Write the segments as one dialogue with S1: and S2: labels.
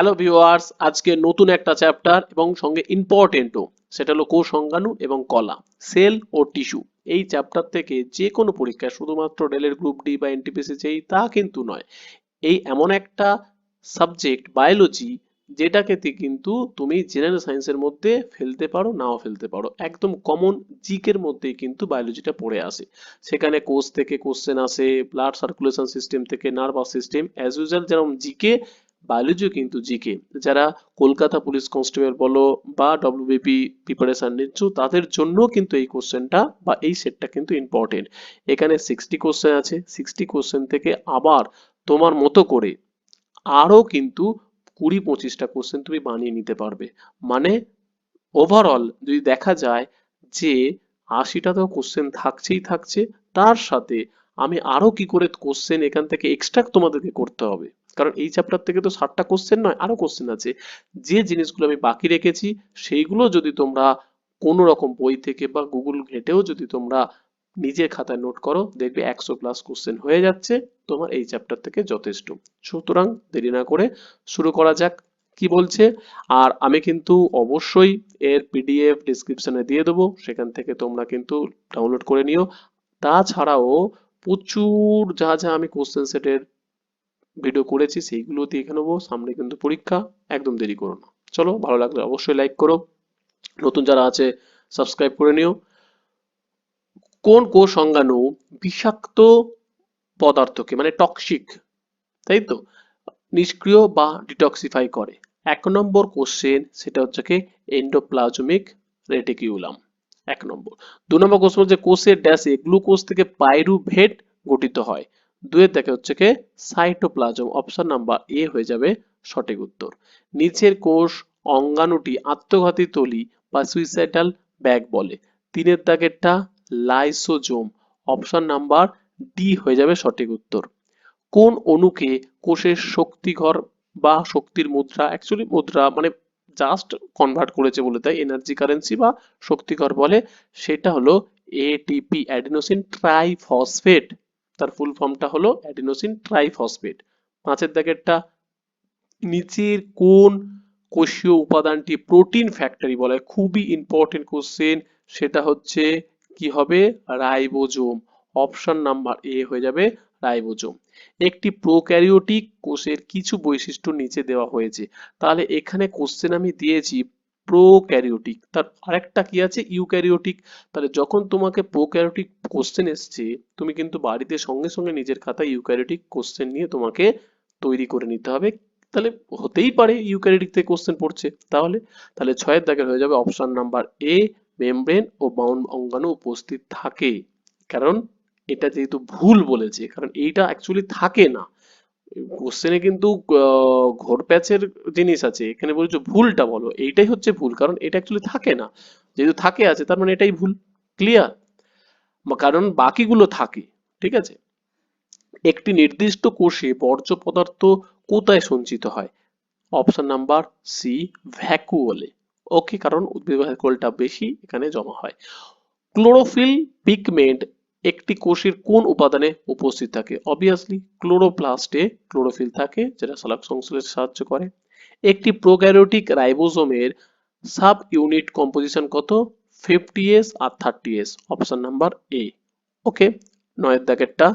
S1: Hello viewers আজকে নতুন একটা চ্যাপ্টার এবং সঙ্গে ইম্পর্টেন্টও সেটা হলো কোষ অঙ্গাণু এবং কলা সেল ও টিস্যু এই চ্যাপ্টার থেকে যে কোনো পরীক্ষায় শুধুমাত্র ডেলের গ্রুপ ডি বা এনটিপিসি যেই, তা কিন্তু নয়। এই এমন একটা সাবজেক্ট বায়োলজি যেটাকে কিন্তু তুমি জেনারেল সায়েন্সের মধ্যে ফেলতে পারো, নাও ফেলতে পারো। একদম কমন জিকের মধ্যেই কিন্তু বায়োলজিটা পড়ে আসে। সেখানে কোষ থেকে কোশ্চেন আসে ব্লাড সার্কুলেশন সিস্টেম থেকে নার্ভাস সিস্টেম অ্যাজ ইউজুয়াল যেরকম জিকে বায়োলজিও কিন্তু জিকে। যারা কলকাতা পুলিশ কনস্টেবল বলো বা ডব্লিউবিপি প্রিপারেশন নিচ্ছ, তাদের জন্য কিন্তু এই কোশ্চেনটা বা এই সেটটা কিন্তু ইম্পর্টেন্ট এখানে সিক্সটি কোশ্চেন আছে সিক্সটি কোশ্চেন থেকে আবার তোমার মতো করে আরও কিন্তু কুড়ি পঁচিশটা কোশ্চেন তুমি বানিয়ে নিতে পারবে। মানে ওভারঅল যদি দেখা যায় যে আশিটা তো কোশ্চেন থাকছেই থাকছে, তার সাথে আমি আরও কি করে কোশ্চেন এখান থেকে এক্সট্রা তোমাদেরকে করতে হবে। কারণ এই চ্যাপ্টার থেকে তো ষাটটা কোশ্চেন নয়, আরও কোশ্চেন আছে। যে জিনিসগুলো আমি বাকি রেখেছি, সেইগুলো যদি তোমরা কোনো রকম বই থেকে বা গুগল ঘেটেও যদি তোমরা নিজের খাতায় নোট করো, দেখবে একশো প্লাস কোশ্চেন হয়ে যাচ্ছে, তোমার এই চ্যাপ্টার থেকে যথেষ্ট। সুতরাং দেরি না করে শুরু করা যাক। কি বলছে? আর আমি কিন্তু অবশ্যই এর পিডিএফ ডিসক্রিপশনে দিয়ে দেবো, সেখান থেকে তোমরা কিন্তু ডাউনলোড করে নিও। তাছাড়াও প্রচুর যা যা আমি কোশ্চেন সেটের ভিডিও করেছি, সেইগুলো দেখে নেব। সামনে কিন্তু পরীক্ষা, একদম দেরি করো না। চলো, ভালো লাগলে অবশ্যই লাইক করো। নতুন যারা আছে সাবস্ক্রাইব করে নিও। কোন কোষ অঙ্গাণু বিষাক্ত পদার্থকে মানে টক্সিক তাই তো? নিষ্ক্রিয় বা ডিটক্সিফাই করে। এক নম্বর কোশ্চেন সেটা হচ্ছে কি? এন্ডোপ্লাজমিক রেটিকিউলাম এক নম্বর। দু নম্বর কোশ্চেন হচ্ছে, কোষের ড্যাশে গ্লুকোজ থেকে পাইরুভেট গঠিত হয়। দুয়ের দেখে হচ্ছে কি সাইটোপ্লাজম অপশন নাম্বার এ হয়ে যাবে সঠিক উত্তর। নিচের কোষ অঙ্গাণুটি আত্মঘাতী তলি বা সুইসাইডাল ব্যাগ বলে। তিনের দাগেরটা লাইসোজোম অপশন নাম্বার ডি হয়ে যাবে সঠিক উত্তর। কোন অণুকে কোষের শক্তিঘর বা শক্তির মুদ্রা অ্যাকচুয়ালি মুদ্রা মানে জাস্ট কনভার্ট করেছে বলে তাই এনার্জি কারেন্সি বা শক্তিঘর বলে, সেটা হলো এটিপি অ্যাডিনোসিন ট্রাইফসফেট তার ফুল ফর্মটা হলো অ্যাডিনোসিন ট্রাইফসফেট পাঁচের দাগেরটা নিচের কোন কোষীয় উপাদানটি প্রোটিন ফ্যাক্টরি বলা। খুবই ইম্পর্টেন্ট কোশ্চেন সেটা হচ্ছে কি হবে? রাইবোজোম। অপশন নাম্বার এ হয়ে যাবে রাইবোজোম। একটি প্রোক্যারিওটিক কোষের কিছু বৈশিষ্ট্য নিচে দেওয়া হয়েছে। তাহলে এখানে কোশ্চেন আমি দিয়েছি প্রোক্যারিওটিক তার আরেকটা কি আছে? ইউক্যারিওটিক তাহলে যখন তোমাকে প্রোক্যারিওটিক কোশ্চেন এসছে, তুমি কিন্তু বাড়িতে সঙ্গে সঙ্গে নিজের খাতায় ইউক্যারিওটিক কোশ্চেন নিয়ে তোমাকে তৈরি করে নিতে হবে। তাহলে হতেই পারে ইউক্যারিওটিক থেকে কোশ্চেন পড়ছে। তাহলে তাহলে ছয়ের দাগের হয়ে যাবে অপশন নাম্বার এ মেমব্রেন ও বাউন্ড অঙ্গাণু উপস্থিত থাকে। কারণ এটা যেহেতু ভুল বলেছে, কারণ এইটা অ্যাকচুয়ালি থাকে না। কোশ্চেনে কিন্তু ঘোর প্যাচের জিনিস আছে। এখানে বলছো ভুলটা বলো। এইটাই হচ্ছে ভুল, কারণ এটা অ্যাকচুয়ালি থাকে না। যেহেতু থাকে আছে, তার মানে এটাই ভুল। ক্লিয়ার কারণ বাকিগুলো থাকে, ঠিক আছে? একটি নির্দিষ্ট কোষে বর্জ্য পদার্থ কোথায় সঞ্চিত হয়? অপশন নাম্বার সি ভ্যাকুওলে ওকে কারণ উদ্ভিদ ভ্যাকুওলটা বেশি এখানে জমা হয়। ক্লোরোফিল পিগমেন্ট একটি কোষের কোন উপাদানে উপস্থিত থাকে? অবভিয়াসলি ক্লোরোপ্লাস্টে ক্লোরোফিল থাকে, যেটা সালাক সংশ্লেষে সাহায্য করে। একটি প্রোক্যারিওটিক রাইবোজোমের সাব ইউনিট কম্পোজিশন কত? Fifty S R thirty S option number A okay নয়ের দাগেরটা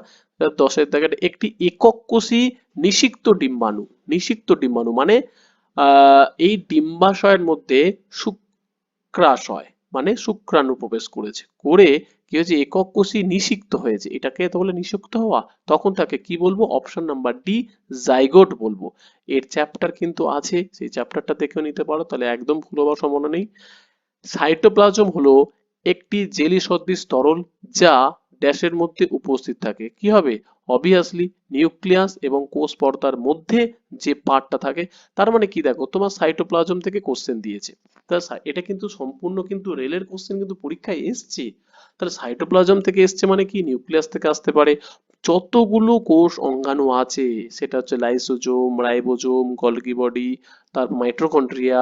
S1: দশের দাগের, একটি একক কোষী নিষিক্ত ডিম্বাণু। নিষিক্ত ডিম্বাণু মানে এই ডিম্বাশয়ের মধ্যে শুক্রাশয় মানে শুক্রাণু প্রবেশ করেছে। করে কি হয়েছে? একক কোষী নিষিক্ত হয়েছে। এটাকে তো বলে নিষিক্ত হওয়া? তখন তাকে কি বলব? অপশন নাম্বার ডি জাইগোট বলব। এর চ্যাপ্টার কিন্তু আছে। সেই চ্যাপ্টারটা দেখেও নিতে পারো। তাহলে একদম ভুল হওয়ার সম্ভাবনা নেই। সাইটোপ্লাজম হলো একটি জেলি সদৃশ তরল যা ড্যাশের মধ্যে উপস্থিত থাকে। কি হবে? অবভিয়াসলি নিউক্লিয়াস এবং কোষ পর্দার মধ্যে যে পার্টটা থাকে, তার মানে কি দেখো? তোমার সাইটোপ্লাজম থেকে কোশ্চেন দিয়েছে। তা এটা কিন্তু সম্পূর্ণ কিন্তু রেলের কোশ্চেন কিন্তু পরীক্ষায় এসছে। তাহলে সাইটোপ্লাজম থেকে এসছে মানে কি? নিউক্লিয়াস থেকে আসতে পারে। যতগুলো কোষ অঙ্গাণু আছে, সেটা হচ্ছে লাইসোজোম রাইবোজোম গলগি বডি তার মাইট্রোকন্ড্রিয়া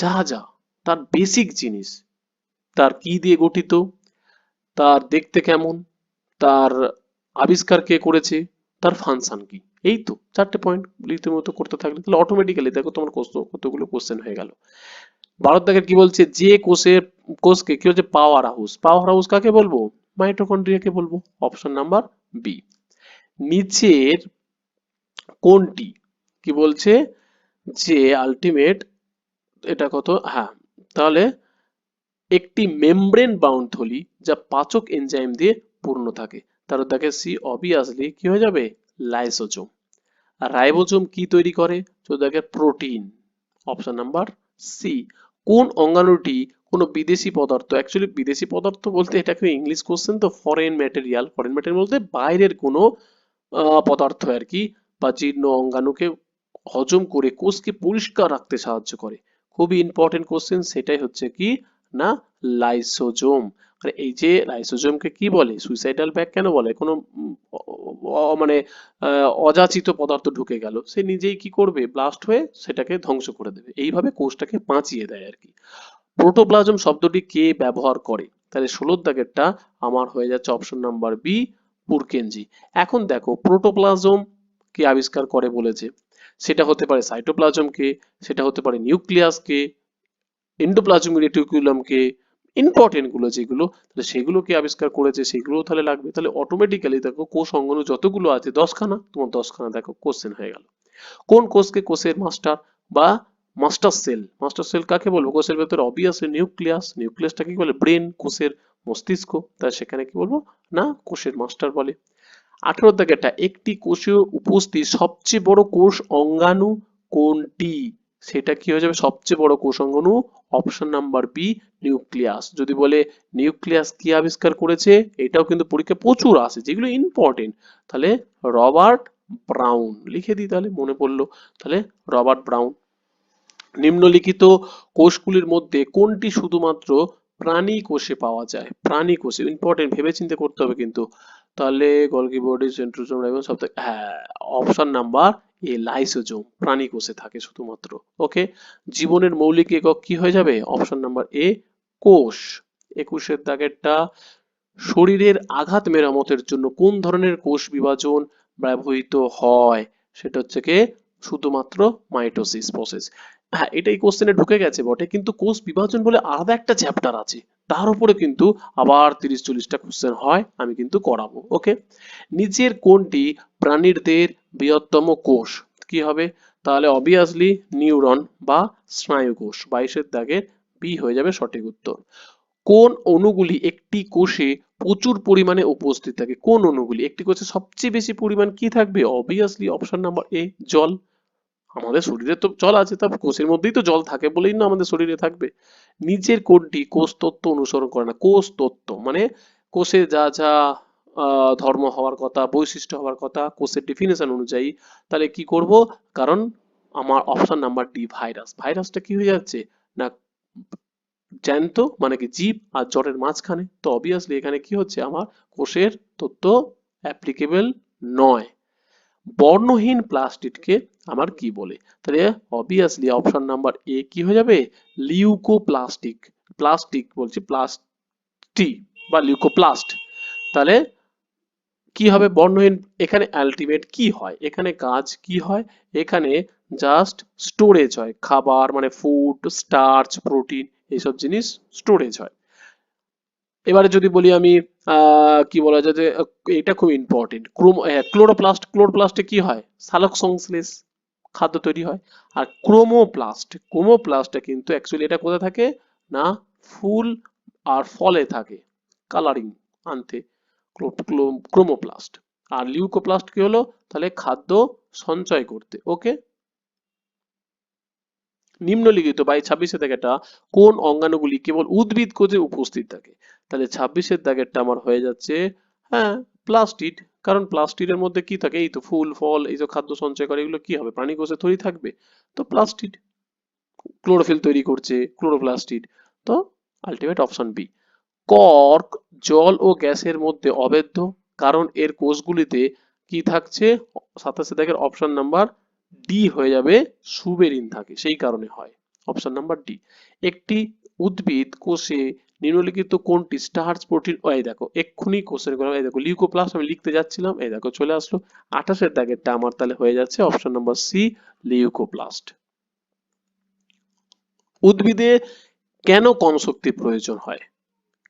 S1: যা যা, তার বেসিক জিনিস, তার কি দিয়ে গঠিত? তার দেখতে কেমন? তার আবিষ্কার কে করেছে? তার ফাংশন কি? এই তো চারটে পয়েন্ট রীতিমতো করতে থাকলে তাহলে অটোমেটিক্যালি দেখো তোমার কত, কতগুলো কোশ্চেন হয়ে গেল। ভারত দেখের কি বলছে, যে কোষের কোষকে কি হচ্ছে পাওয়ার হাউস পাওয়ার হাউস কাকে বলব? মাইটোকন্ড্রিয়াকে বলব? অপশন নাম্বার বি নিচের কোনটি? কি বলছে? যে আলটিমেট এটা কত? হ্যাঁ তাহলে একটি মেমব্রেন বাউন্ড থলি যা পাচক এনজাইম দিয়ে পূর্ণ থাকে। তার দেখে সি অবভিয়াসলি কি হয়ে যাবে? লাইসোজোম। আর রাইবোজোম কি তৈরি করে? তো দেখে প্রোটিন। Option number C. কোন অঙ্গাণুটি কোনো বিদেশি পদার্থ অ্যাকচুয়ালি বিদেশি পদার্থ বলতে এটাকে ইংলিশ কোশ্চেন তো ফরেন ম্যাটেরিয়াল ফরেন ম্যাটেরিয়াল বলতে বাইরের কোনো পদার্থ আর কি, বা জীর্ণ অঙ্গাণুকে হজম করে কোষকে পরিষ্কার রাখতে সাহায্য করে। খুবই ইম্পর্টেন্ট কোশ্চেন সেটাই হচ্ছে কি না? লাইসোজোম আর এই যে লাইসোজোমকে কি বলে? সুইসাইডাল ব্যাগ কেন বলে? কোনো মানে অযাচিত পদার্থ ঢুকে গেল। সে নিজেই কি করবে? ব্লাস্ট হয়ে সেটাকে ধ্বংস করে দেবে। এইভাবে কোষটাকে বাঁচিয়ে দেয় আর কি। প্রোটোপ্লাজম শব্দটি কে ব্যবহার করে? তাহলে ষোলোর দাগেরটা আমার হয়ে যাচ্ছে অপশন নাম্বার বি পুরকেনজি এখন দেখো প্রোটোপ্লাজম কে আবিষ্কার করে বলেছে। সেটা হতে পারে সাইটোপ্লাজমকে সেটা হতে পারে নিউক্লিয়াসকে এন্ডোপ্লাজমিক রেটিকুলামকে ইম্পর্টেন্টগুলো যেগুলো, তাহলে সেগুলো কে আবিষ্কার করেছে সেগুলো তাহলে লাগবে। তাহলে অটোমেটিক্যালি দেখো কোষ অঙ্গন যতগুলো আছে, দশখানা, তোমার দশখানা দেখো কোশ্চেন হয়ে গেল। কোন কোষকে কোষের মাস্টার বা মাস্টার সেল মাস্টার সেল কাকে বলব? কোষের ভেতরে অবভিয়াসলি নিউক্লিয়াস নিউক্লিয়াসটাকে কি বলে? ব্রেন কোষের মস্তিষ্ক তাই সেখানে কি বলব? না, কোষের মাস্টার বলে। আঠারো দাগেরটা একটি কোষীয় উপস্থিত সবচেয়ে বড় কোষ অঙ্গাণু কোনটি? সেটা কি হয়ে যাবে? সবচেয়ে বড় কোষ অঙ্গাণু অপশন নাম্বার বি নিউক্লিয়াস যদি বলে নিউক্লিয়াস কি আবিষ্কার করেছে? এটাও কিন্তু পরীক্ষা প্রচুর আসে, যেগুলো ইম্পর্টেন্ট তাহলে রবার্ট ব্রাউন, লিখে দিই তাহলে, মনে পড়ল। তাহলে রবার্ট ব্রাউন। নিম্নলিখিত কোষগুলির মধ্যে কোনটি শুধুমাত্র প্রাণী কোষে পাওয়া যায়? প্রাণী কোষে ইম্পর্টেন্ট ভেবেচিন্তে করতে হবে কিন্তু। তাহলে গলগি বডি, সেন্ট্রোজোম এবং সব হ্যাঁ অপশন নাম্বার এ লাইসোজোম প্রাণী কোষে থাকে শুধুমাত্র ওকে জীবনের মৌলিক একক কি হয়ে যাবে? অপশন নাম্বার এ কোষ। একুশের দাগেরটা, শরীরের আঘাত মেরামতের জন্য কোন ধরনের কোষ বিভাজন ব্যবহৃত হয়? সেটা হচ্ছে কি, শুধুমাত্র মাইটোসিস প্রসেস হ্যাঁ এটাই কোশ্চেনে ঢুকে গেছে বটে, কিন্তু কোষ বিভাজন বলে আলাদা একটা চ্যাপ্টার আছে। তার উপরে কিন্তু আবার তিরিশ চল্লিশটা কোশ্চেন হয়, আমি কিন্তু করাবো ওকে নিচের কোনটি প্রাণীদের বৃহত্তম কোষ? কি হবে? তাহলে অবভিয়াসলি নিউরন বা স্নায়ু কোষ, বাইশের দাগের বি হয়ে যাবে সঠিক উত্তর। কোন অণুগুলি একটি কোষে প্রচুর পরিমাণে উপস্থিত থাকে? কোন অণুগুলি? একটি কোষে সবচেয়ে বেশি পরিমাণ কি থাকবে? অবভিয়াসলি অপশন নাম্বার এ জল। আমাদের শরীরে তো জল আছে, তা কোষের মধ্যেই তো জল থাকে বলেই না আমাদের শরীরে থাকবে। নিচের কোনটি কোষ তত্ত্ব অনুসরণ করে না, কোষ তত্ত্ব মানে কোষে যা যা ধর্ম হওয়ার কথা, বৈশিষ্ট্য হওয়ার কথা, কোষের ডেফিনেশন অনুযায়ী তাহলে কি করব? কারণ আমার অপশন নাম্বার ডি ভাইরাস ভাইরাসটা কি হয়ে যাচ্ছে? না, জ্যান্ত মানে কি জীব আর জ্বরের মাঝখানে। তো অবভিয়াসলি এখানে কি হচ্ছে? আমার কোষের তত্ত্ব অ্যাপ্লিকেবল নয়। বর্ণহীন প্লাস্টিডকে আমার কি বলে? তাহলে অবভিয়াসলি অপশন নাম্বার এ কি হয়ে যাবে? লিউকোপ্লাস্টিক প্লাস্টিক বলছি প্লাস্টি বা লিউকোপ্লাস্ট তাহলে কি হবে? বর্ণহীন, এখানে আলটিমেট কি হয়? এখানে কাজ কি হয়? এখানে জাস্ট স্টোরেজ হয়। খাবার মানে ফুড স্টার্চ প্রোটিন এইসব জিনিস স্টোরেজ হয়। এবারে যদি বলি আমি কি বলা যায় যে, এটা খুব ইম্পর্টেন্ট ক্লোরোপ্লাস্ট ক্লোরোপ্লাস্টে কি হয়? সালোক সংশ্লেষ খাদ্য তৈরি হয়। আর ক্রোমোপ্লাস্ট ক্রোমোপ্লাস্টে কিন্তু অ্যাকচুয়ালি এটা কোথায় থাকে? না, ফুল আর ফলে থাকে। কালারিং আনতে। ক্রোমোপ্লাস্ট আর লিউকোপ্লাস্ট কি হলো? তাহলে খাদ্য সঞ্চয় করতে। ওকে নিম্নলিখিত বাই ছাব্বিশের দাগেরটা কোন অঙ্গাণুগুলি কেবল উদ্ভিদ কোষে উপস্থিত থাকে? তাহলে ছাব্বিশের দাগেরটা আমার হয়ে যাচ্ছে হ্যাঁ প্লাস্টিড কারণ প্লাস্টিডের মধ্যে কি থাকে? এই তো ফুল, ফল, এই যে খাদ্য সঞ্চয় করে, এগুলো কি হবে? প্রাণী কোষে তৈরি থাকবে? তো প্লাস্টিড, ক্লোরোফিল তৈরি করছে, ক্লোরোপ্লাস্টিড। তো আলটিমেট অপশন বি কর্ক, জল ও গ্যাসের মধ্যে অবেদ্য কারণ এর কোষগুলিতে কি থাকছে? সাতাশে দাগের অপশন নাম্বার ডি হয়ে যাবে, সুবেরিন থাকে, সেই কারণে হয়। অপশন নাম্বার ডি একটি উদ্ভিদ কোষে নিম্নলিখিত কোনটি স্টার্চ প্রোটিন এই দেখো, এক্ষুনি কোশ্চেন করলাম এই দেখো লিউকোপ্লাস্ট আমি লিখতে যাচ্ছিলাম। এই দেখো, চলে আসলো। আঠাশের দাগেরটা আমার তাহলে হয়ে যাচ্ছে অপশন নম্বর সি লিউকোপ্লাস্ট উদ্ভিদে কেন কম শক্তি প্রয়োজন হয়?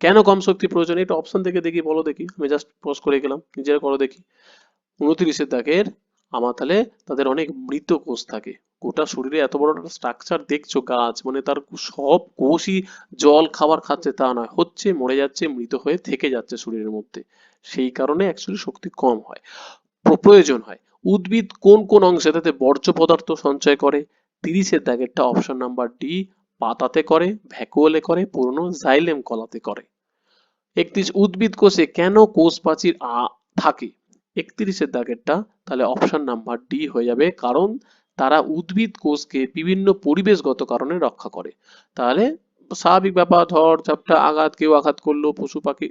S1: কেন কম শক্তি প্রয়োজন? এটা অপশন থেকে দেখি, বলো দেখি। আমি জাস্ট পজ করে গেলাম, নিজেরা করো দেখি। উনত্রিশের দাগের আমার তাহলে তাদের অনেক মৃত কোষ থাকে। গোটা শরীরে এত বড় একটা স্ট্রাকচার দেখছ গাছ মানে তার সব কোষই জল খাবার খাচ্ছে তা নয়, হচ্ছে মরে যাচ্ছে, মৃত হয়ে থেকে যাচ্ছে শরীরের মধ্যে। সেই কারণে অ্যাকচুয়ালি শক্তি কম হয় প্রয়োজন হয়। উদ্ভিদ কোন কোন অংশে তাতে বর্জ্য পদার্থ সঞ্চয় করে? তিরিশের দাগেরটা অপশন নাম্বার ডি পাতাতে করে ভ্যাকুয়ালে করে, পুরনো জাইলেম কলাতে করে। একত্রিশ উদ্ভিদ কোষে কেন কোষ প্রাচীর থাকে? একত্রিশের দাগেরটা, তাহলে অপশন নাম্বার ডি হয়ে যাবে। কারণ তারা উদ্ভিদ কোষকে বিভিন্ন পরিবেশগত কারণে রক্ষা করে। তাহলে স্বাভাবিক ব্যাপার, ধর ঝাপটা আঘাত, কেউ আঘাত করল, পশু পাখি,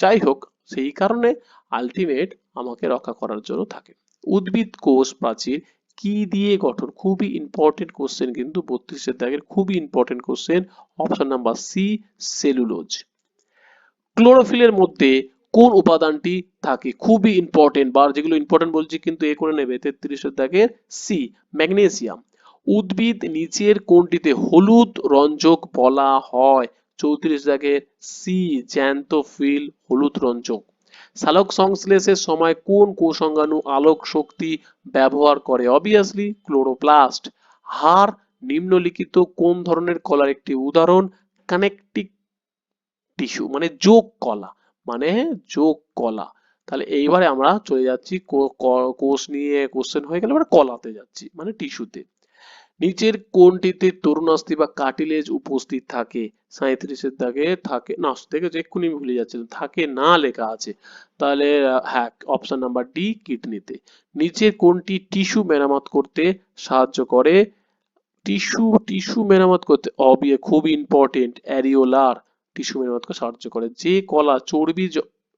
S1: যাই হোক, সেই কারণে আলটিমেট আমাকে রক্ষা করার জন্য থাকে। উদ্ভিদ কোষ প্রাচীর কি দিয়ে গঠন? খুবই ইম্পর্টেন্ট কোশ্চেন কিন্তু বত্রিশের দাগের খুবই important question option number C cellulose ক্লোরোফিলের মধ্যে কোন উপাদানটি থাকে? খুবই ইম্পর্টেন্ট বার যেগুলো ইম্পর্টেন্ট বলছি কিন্তু এ করে নেবে তেত্রিশের দাগের সি ম্যাগনেসিয়াম উদ্ভিদ নিচের কোনটিতে? হলুদ রঞ্জক বলা হয়। চৌত্রিশ দাগের সি জ্যান্তোফিল হলুদ রঞ্জক। সালোক সংশ্লেষের সময় কোন কোষাঙ্গাণু আলোক শক্তি ব্যবহার করে? অবভিয়াসলি ক্লোরোপ্লাস্ট হার নিম্নলিখিত কোন ধরনের কলার একটি উদাহরণ? কানেকটিক টিস্যু মানে যোগ কলা। মানে যোগ কলা। তাহলে এইবারে আমরা চলে যাচ্ছি কোষ নিয়ে কোশ্চেন হয়ে গেলে কলাতে যাচ্ছি মানে টিস্যুতে নিচের কোনটিতে তরুণাস্থি বা কার্টিলেজ উপস্থিত থাকে? সাঁত্রিশের দাগে থাকে, না দেখে এক্ষুনি ভুলে যাচ্ছিলাম, থাকে না লেখা আছে। তাহলে হ্যাঁ অপশন নাম্বার ডি কিডনিতে নিচের কোনটি টিস্যু মেরামত করতে সাহায্য করে? টিস্যু টিস্যু মেরামত করতে অবিয়ে খুব ইম্পর্টেন্ট অ্যারিওলার টিস্যু মেরামত করতে সাহায্য করে। যে কলা চর্বি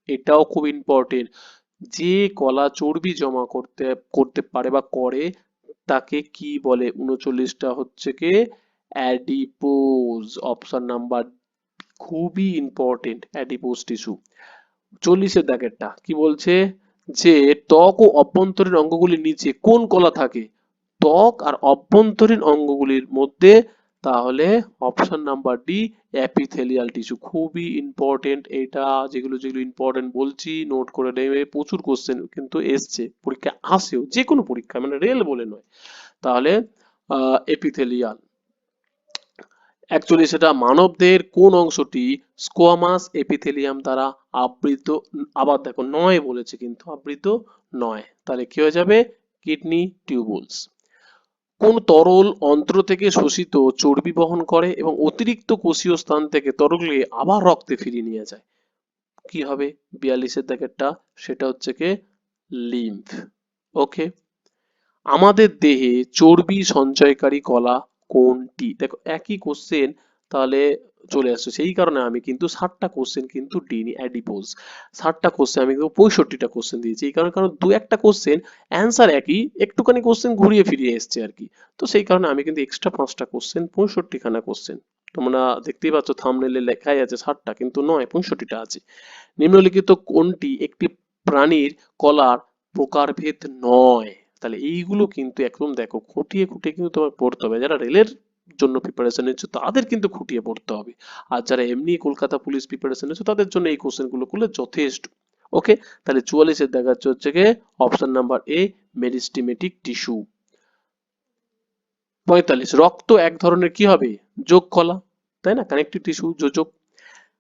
S1: এটাও খুব ইম্পর্টেন্ট যে কলা চর্বি জমা করতে করতে পারে বা করে, তাকে কি বলে? উনচল্লিশটা হচ্ছে কি? অ্যাডিপোজ অপশন নাম্বার খুবই ইম্পর্টেন্ট অ্যাডিপোজ টিস্যু চল্লিশের দাগেরটা, কি বলছে? যে ত্বক ও অভ্যন্তরীণ অঙ্গগুলির নিচে কোন কলা থাকে? ত্বক আর অভ্যন্তরীণ অঙ্গগুলির মধ্যে তাহলে option number D epithelial tissue খুবই ইম্পর্টেন্ট এটা যেগুলো যেগুলো ইম্পর্টেন্ট বলছি নোট করে নেবে। প্রচুর কোশ্চেন কিন্তু এসছে, পরীক্ষা আসেও যে কোনো পরীক্ষা মানে রেল বলে নয়। তাহলে এপিথেলিয়াল অ্যাকচুয়ালি সেটা মানবদের কোন অংশটি স্কোয়ামাস এপিথেলিয়াম দ্বারা আবৃত, আবার দেখো নয় বলেছে কিন্তু আবৃত নয়। তাহলে কি হয়ে যাবে? কিডনি টিউবুলস কোন তরল অন্ত্র থেকে শোষিত চর্বি বহন করে এবং অতিরিক্ত কোষীয় স্থান থেকে তরলকে আবার রক্তে ফিরিয়ে নিয়ে যায়? কি হবে বিয়াল্লিশের দাগেরটা? সেটা হচ্ছে কি লিম্ফ। ওকে? আমাদের দেহে চর্বি সঞ্চয়কারী কলা কোনটি? দেখো, একই কোশ্চেন তাহলে চলে আসছে। সেই কারণে আমি কিন্তু ষাটটা কোশ্চেন কিন্তু দিইনি অ্যাডিপোজ ষাটটা কোশ্চেন আমি কিন্তু পঁয়ষট্টিটা কোশ্চেন দিয়েছি। এই কারণে কারণ দু একটা কোশ্চেন অ্যান্সার একই, একটুখানি কোশ্চেন ঘুরিয়ে ফিরিয়ে এসছে আর কি। তো সেই কারণে আমি কিন্তু এক্সট্রা পাঁচটা কোশ্চেন পঁয়ষট্টি খানা কোশ্চেন তোমরা দেখতেই পাচ্ছ থামনেলে লেখাই আছে ষাটটা, কিন্তু নয়, পঁয়ষট্টিটা আছে। নিম্নলিখিত কোনটি একটি প্রাণীর কলার প্রকারভেদ নয়? তাহলে এইগুলো কিন্তু একদম দেখো, খুঁটিয়ে খুঁটিয়ে কিন্তু তোমার পড়তে হবে। যারা রেলের জন্য প্রিপারেশন নিচ্ছ, তাদের কিন্তু খুঁটিয়ে পড়তে হবে। আর যারা এমনি কলকাতা পুলিশ প্রিপারেশন নিচ্ছ, তাদের জন্য এই কোশ্চেনগুলো করলে যথেষ্ট। ওকে তাহলে চুয়াল্লিশের দেখাচ্ছে হচ্ছে গিয়ে option number A meristematic tissue পঁয়তাল্লিশ, রক্ত এক ধরনের কি হবে? যোগ কলা, তাই না? কানেক্টিভ টিস্যু যোজক।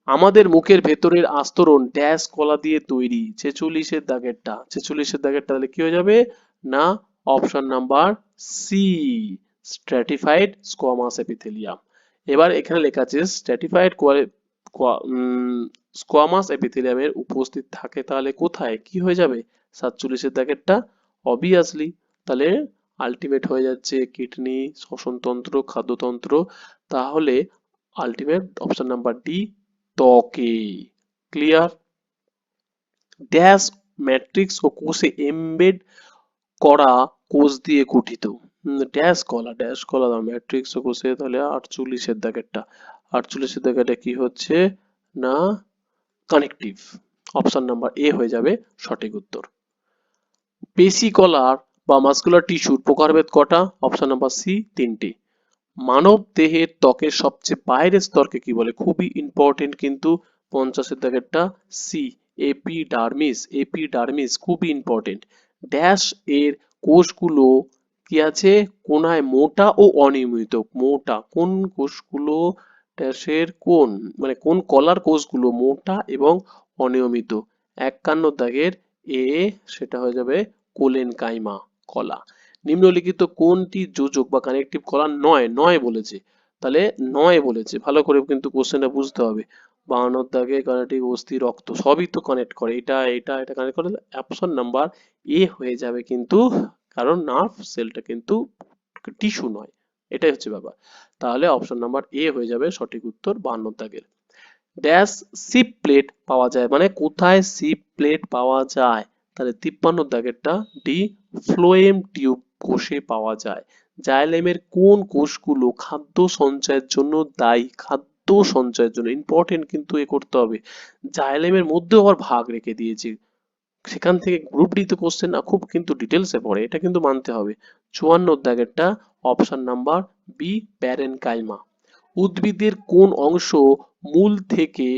S1: আমাদের মুখের ভেতরের আস্তরণ ড্যাশ কলা দিয়ে তৈরি, ছেচল্লিশের দাগেরটা। ছেচল্লিশের দাগেরটা তাহলে কি হয়ে যাবে? না option number C stratified squamous epithelium. এবার এখানে লেখা আছে স্ট্র্যাটিফাইড স্কোয়ামাস এপিথেলিয়ামের উপস্থিত থাকে তাহলে কোথায়? কি হয়ে যাবে? সাতচল্লিশের দাগেরটা? অবভিয়াসলি তাহলে আলটিমেট হয়ে যাচ্ছে কিডনি শ্বসনতন্ত্র, খাদ্যতন্ত্র। তাহলে আলটিমেট অপশন নাম্বার ডি ত্বকে। ক্লিয়ার ড্যাশ ম্যাট্রিক্স ও কোষে এমবেড করা কোষ দিয়ে গঠিত। ড্যাশ কলা ড্যাশ কলা দাও ম্যাট্রিক্স কোষে তাহলে আটচল্লিশের দাগেরটা। আটচল্লিশের দাগেটা কি হচ্ছে? না কানেকটিভ অপশন নাম্বার এ হয়ে যাবে সঠিক উত্তর। পেশি কলার বা মাসকুলার টিস্যুর প্রকারভেদ কটা? অপশন নাম্বার সি তিনটি। মানব দেহের ত্বকের সবচেয়ে বাইরের স্তরকে কি বলে? খুবই ইম্পর্টেন্ট কিন্তু পঞ্চাশের দাগেরটা সি এপিডার্মিস এপিডার্মিস খুবই ইম্পর্টেন্ট ড্যাশ এর কোষগুলো কি আছে? কোনায় মোটা ও অনিয়মিত। মোটা কোন কোষগুলো ড্যাশের কোন মানে কোন কলার কোষগুলো মোটা এবং অনিয়মিত? একান্ন দাগের এ সেটা হয়ে যাবে কোলেন কাইমা কলা। নিম্নলিখিত কোনটি যোজক বা কানেকটিভ কলা নয় নয় বলেছে। তাহলে নয় বলেছে। ভালো করে কিন্তু কোশ্চেনটা বুঝতে হবে। বাহান্নর দাগে কানেকটিভ অস্থি রক্ত সবই তো কানেক্ট করে। এটা এটা এটা কানেক্ট করে অপশন নাম্বার এ হয়ে যাবে কিন্তু কারণ নার্ভ সেলটা কিন্তু টিস্যু নয়। এটাই হচ্ছে ব্যাপার। তাহলে অপশন নাম্বার এ হয়ে যাবে সঠিক উত্তর বাহান্নর দাগের। ড্যাশ সিপ প্লেট পাওয়া যায়। মানে কোথায় সিপ প্লেট পাওয়া যায়? তাহলে তিপ্পান্ন দাগেরটা ডি ফ্লোয়েম টিউব কোষে পাওয়া যায়। জাইলেমের কোন কোষগুলো খাদ্য সঞ্চয়ের জন্য দায়ী? খাদ্য সঞ্চয়ের জন্য ইম্পর্টেন্ট কিন্তু এ করতে হবে। জাইলেমের মধ্যেও আবার ভাগ রেখে দিয়েছে। সেখান থেকে গ্রুপ ডি তে কোশ্চেন না, খুব কিন্তু ডিটেলসে পড়ে। এটা কিন্তু মানতে হবে। চুয়ান্ন দাগেরটা অপশন নাম্বার বি প্যারেনকাইমা উদ্ভিদের কোন অংশ মূল থেকে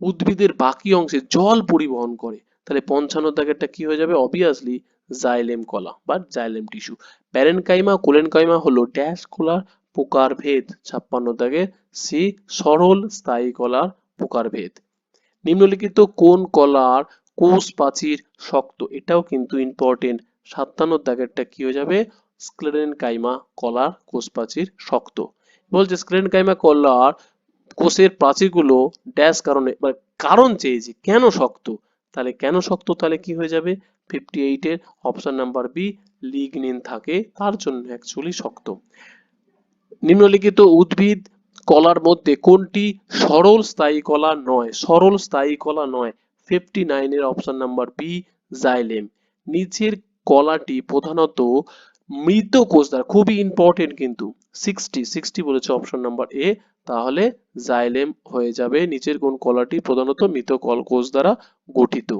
S1: উদ্ভিদের বাকি অংশে জল পরিবহন করে? তাহলে পঞ্চান্ন দাগেরটা কি হয়ে যাবে? অবভিয়াসলি জাইলেম কলা বা জাইলেম টিস্যু প্যারেনকাইমা কোলেনকাইমা হলো ড্যাশ কলার পোকার ভেদ ছাপ্পান্ন দাগের সি সরল স্থায়ী কলার পোকার ভেদ নিম্নলিখিত কোন কলার কোষ প্রাচীর শক্ত, এটাও কিন্তু ইম্পর্টেন্ট সাতান্ন দাগেরটা কি হয়ে যাবে? স্ক্লেরেনকাইমা কলার কোষ প্রাচীর শক্ত। বলছে স্ক্লেরেনকাইমা কলার কোষের প্রাচীরগুলো ড্যাশ কারণে কারণ চেয়েছে কেন শক্ত, তাহলে কেন শক্ত, তাহলে কি হয়ে যাবে? ফিফটি এইটের অপশন নাম্বার বি লিগনিন থাকে, তার জন্য অ্যাকচুয়ালি শক্ত। নিম্নলিখিত উদ্ভিদ কলার মধ্যে কোনটি সরল স্থায়ী কলা নয়? সরল স্থায়ী কলা নয়। ফিফটি নাইনের অপশন নাম্বার বি জাইলেম নিচের কলাটি প্রধানত মৃত কোষ দ্বারা, খুবই ইম্পর্টেন্ট কিন্তু সিক্সটি সিক্সটি বলেছে অপশন নাম্বার এ তাহলে জাইলেম হয়ে যাবে নিচের কোন কলাটি প্রধানত মৃত কল কোষ দ্বারা গঠিত।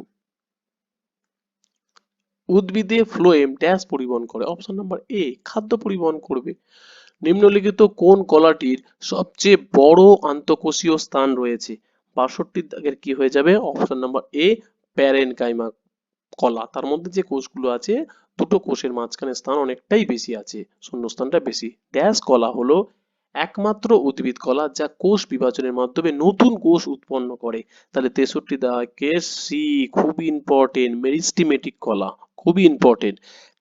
S1: উদ্ভিদে ফ্লোয়েম ড্যাশ পরিবহন করে অপশন নাম্বার এ খাদ্য পরিবহন করবে। নিম্নলিখিত কোন কলাটির সবচেয়ে বড় আন্তঃকোষীয় স্থান রয়েছে? বাষট্টি দাগের কি হয়ে যাবে? অপশন নাম্বার এ প্যারেনকাইমা কলা। তার মধ্যে যে কোষগুলো আছে, দুটো কোষের মাঝখানে স্থান অনেকটাই বেশি আছে। শূন্যস্থানটা বেশি। ড্যাশ কলা হলো একমাত্র উদ্ভিদ কলা যা কোষ বিভাজনের মাধ্যমে নতুন কোষ উৎপন্ন করে। তাহলে তেষট্টি দাগে সি খুবই ইম্পর্টেন্ট মেরিস্টিমেটিক কলা খুবই ইম্পর্টেন্ট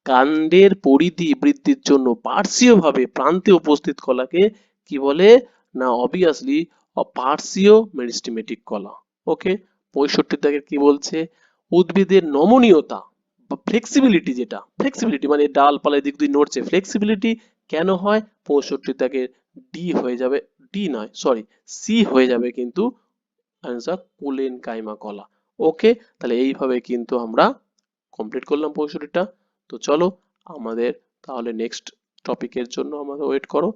S1: কাণ্ডের পরিধি বৃদ্ধির জন্য পার্শ্বীয়ভাবে প্রান্তে উপস্থিত কলাকে কি বলে? না অবভিয়াসলি পার্শ্বীয় মেরিস্টিমেটিক কলা, ওকে? পঁয়ষট্টি দাগের কি বলছে? উদ্ভিদের নমনীয়তা, বা ফ্লেক্সিবিলিটি যেটা ফ্লেক্সিবিলিটি মানে ডালপালায় দিক দুই নড়ছে ফ্লেক্সিবিলিটি কেন হয়? পঁয়ষট্টি দাগের ডি হয়ে যাবে ডি নয় সরি সি হয়ে যাবে কিন্তু অ্যান্সার কাইমা কলা, ওকে? তাহলে এইভাবে কিন্তু আমরা কমপ্লিট করলাম পঁয়ষট্টিটা। তো চলো আমাদের তাহলে নেক্সট টপিকের জন্য আমাদের ওয়েট করো।